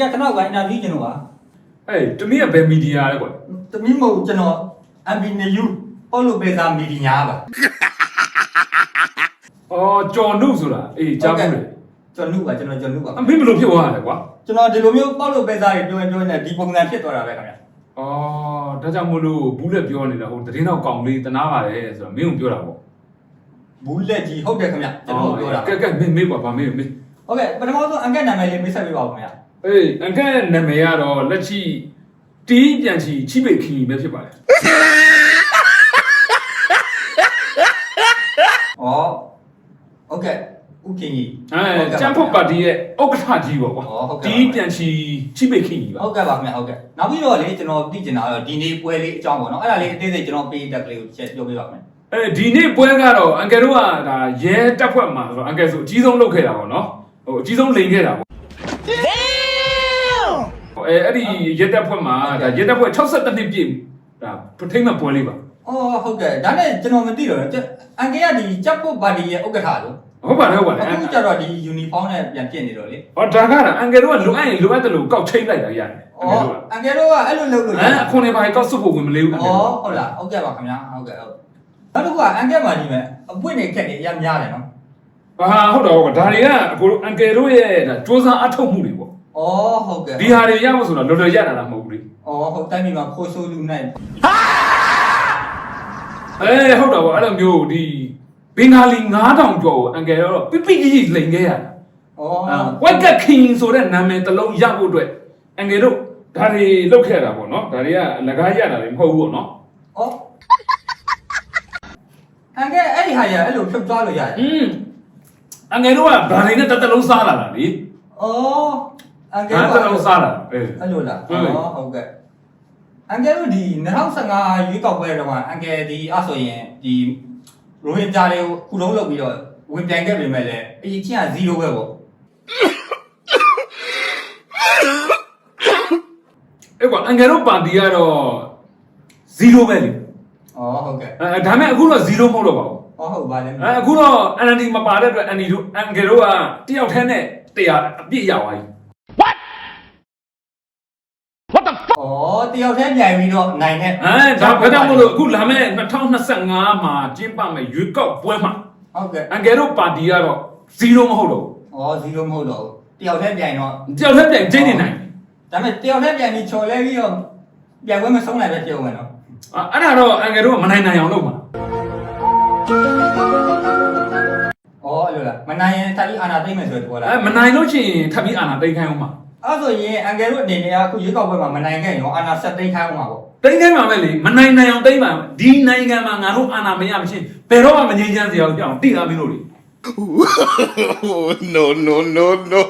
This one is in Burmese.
ကခဏကအင်တာဗျူးကျွန်တော်ပါအေးတမီးကဘယ်မီဒီယာလဲကွာတမီးမဟုတ်ကျွန်တော် MB နေယူပေါ့လို့ပေးသားမီဒီညာပါအော်ကြော်နုဆိုတာအေးကြားဘူးလေကျွန်တော်နုပါကျွန်တော်ကျွန်တော်နုပါအမေဘယ်လိုဖြစ်သွားတာလဲကွာကျွန်တော်ဒီလိုမျိုးပေါ့လို့ပေးသားတွေပြောရင်ပြောနေဒီပုံစံဖြစ်သွားတာပဲခင်ဗျာအော်ဒါကြောင့်မလို့ဘူးလက်ပြောနေတာဟိုတရင်တော့ကောင်းလေးတနာပါတယ်ဆိုတော့မင်းကိုပြောတာပေါ့ဘူးလက်ကြီးဟုတ်တယ်ခင်ဗျာကျွန်တော်ပြောတာကဲကဲမေးမေးကွာဗာမေးမေးဟုတ်ကဲ့ပထမဆုံးအန်ကက်နာမည်လေးမိတ်ဆက်ပေးပါဦးခင်ဗျာ အေးအန်ကဲနာမည်ကတော့လက်ချီတီးပြန်ချီချိပိတ်ခီပဲဖြစ်ပါတယ်ဩဟုတ်ကဲ့ဥခင်ကြီးအဲကျန်းဖုတ်ပါတီရဲ့ဥက္ကဋ္ဌကြီးပေါ့ကွာဩဟုတ်ကဲ့တီးပြန်ချီချိပိတ်ခီပါဟုတ်ကဲ့ပါခင်ဗျာဟုတ်ကဲ့နောက်ပြီးတော့လေကျွန်တော်သိချင်တာကတော့ဒီနေ့ပွဲလေးအကြောင်းပေါ့နော်အဲ့ဒါလေးအသေးစိတ်ကျွန်တော်ပေးတက်ကလေးကိုချက်ပြောပေးပါမယ်အဲဒီနေ့ပွဲကတော့အန်ကယ်တို့ကဒါရဲတက်ဖွဲ့မှာဆိုတော့အန်ကယ်ဆိုအကြီးဆုံးလုပ်ခဲ့တာပေါ့နော်ဟိုအကြီးဆုံးလိန်ခဲ့တာပေါ့ အဲအဲ့ဒီရဲတက်ဖွဲ့မှာဒါရဲတက်ဖွဲ့62နှစ်ပြည့်ဒါပထိမ့်မဲ့ပွဲလေးပါအော်ဟုတ်ကဲ့ဒါနဲ့ကျွန်တော်မသိတော့ဘူးအန်ကယ်ကဒီချက်ပုတ်ပါတီရဲ့ဥက္ကဋ္ဌလို့ဟုတ်ပါတယ်ဟုတ်ပါတယ်အခုကျတော့ဒီယူနီဖောင်းနဲ့ပြန်ပြင်နေတော့လေဟောဒါကတော့အန်ကယ်တို့ကလိုအပ်ရင်လိုအပ်တယ်လို့ကောက်ချိန်လိုက်တာရတယ်အန်ကယ်တို့ကအန်ကယ်တို့ကအဲ့လိုလုပ်လို့အဲအခုနေပါကောက်စုပ်ဖို့ဝင်မလေးဘူးအန်ကယ်ဩတို့ဟုတ်လားဟုတ်ကဲ့ပါခင်ဗျာဟုတ်ကဲ့ဟုတ်နောက်တစ်ခုကအန်ကယ်မှာဒီမဲ့အပွင့်နေခက်နေအများများတယ်နော်ဟာဟုတ်တော့ဟုတ်ကဲ့ဒါတွေကအကိုတို့အန်ကယ်တို့ရဲ့ဒါစူးစမ်းအထောက်မှုတွေပေါ့ ဩဟုတ်ကဲ့ဒီဟာတွေရဖို့ဆိုတော့လော်လော်ရတာလားမဟုတ်ဘူးလေဩဟုတ်တိုင်းပြည်မှာခိုးဆိုးလူနိုင်အဲဟုတ်တော့ဗောအဲ့လိုမျိုးဒီဘင်္ဂါလီ9000ကျော်ကိုအန်ကယ်တော့ပြပြကြီးကြီးလိန်ခဲ့ရတာဩဝက်ကက်ခင်ဆိုတဲ့နာမည်တစ်လုံးရဖို့အတွက်အန်ကယ်တို့ဒါတွေလုပ်ခဲ့တာပေါ့နော်ဒါတွေကအလကားရတာတွေမဟုတ်ဘူးပေါ့နော်ဩအန်ကယ်အဲ့ဒီဟာရအဲ့လိုဖြုတ်သွားလို့ရတယ်อืมအန်ကယ်တို့ကဒါတွေနဲ့တစ်တလုံးစားလာတာလေဩ အန်ကယ်ဒါကတစ်လုံးစားလာတာအဲအဲ့လိုလားဟုတ်ဩဟုတ်ကဲ့အန်ကယ်တို့ဒီ2015ရွေးကောက်ပွဲတော့အန်ကယ်ဒီအဲ့ဆိုရင်ဒီရိုဟင်ဂျာတွေကိုခုလုံးလုပ်ပြီးတော့ဝင်ပြန်ခဲ့ပြင်မဲ့လည်းအရင်ချင်းက0ပဲပေါ့အဲ့ကွာအန်ကယ်တို့ပါတီကတော့0ပဲလေဩဟုတ်ကဲ့အဲဒါမဲ့အခုတော့0မဟုတ်တော့ပါဘူးဩဟုတ်ပါလေအဲအခုတော့ NLD မပါတဲ့အတွက် NLD တို့အန်ကယ်တို့ကတယောက်တည်းနဲ့တရားအပြည့်ရသွားပြီ ဩတယောက်တည်းပြိုင်ပြီးတော့နိုင်တဲ့အဲဒါဘာကြောင့်မလို့အခုလာမယ့်2025မှာကျင်းပမယ်ရွေးကောက်ပွဲမှာဟုတ်ကဲ့အန်ကယ်တို့ပါတီကတော့0မဟုတ်တော့ဩ0မဟုတ်တော့ဘူးတယောက်တည်းပြိုင်တော့ဘူးတယောက်တည်းပြန်ကျင်းနေနိုင်တယ်ဒါပေမဲ့တယောက်တည်းပြိုင်ပြီးချော်လဲပြီးတော့ပြိုင်ပွဲမဆုံးနိုင်ပဲပြုံးမယ်နော် အဲ့ဒါတော့အန်ကယ်တို့ကမနိုင်နိုင်အောင်လုပ်မှာဩအဲ့ လိုလားမနိုင်ရင်တက်ပြီးအာနာသိမ့်မယ်ဆိုတဲ့ပေါ်လားအဲမနိုင်လို့ရှိရင်ထပ်ပြီးအာဏာသိမ်းခိုင်းအောင်မှာအဲ့ဆိုရင်အန်ကယ်တို့အနေနဲ့အခုရွေးကောက်ပွဲမှာမနိုင်ခဲ့ရောအာနာဆက်သိမ်းခိုင်းအောင်ပါပေါ့သိမ်းခိုင်းမှာပဲလေမနိုင်နိုင်အောင်သိမ်းမှာဒီနိုင်ငံမှာငါတို့အာဏာမရမချင်းဘယ်တော့မှမငြိမ်းချမ်းစရာကြောင်တိလာမင်းတို့လေ Oh, no, no, no, no.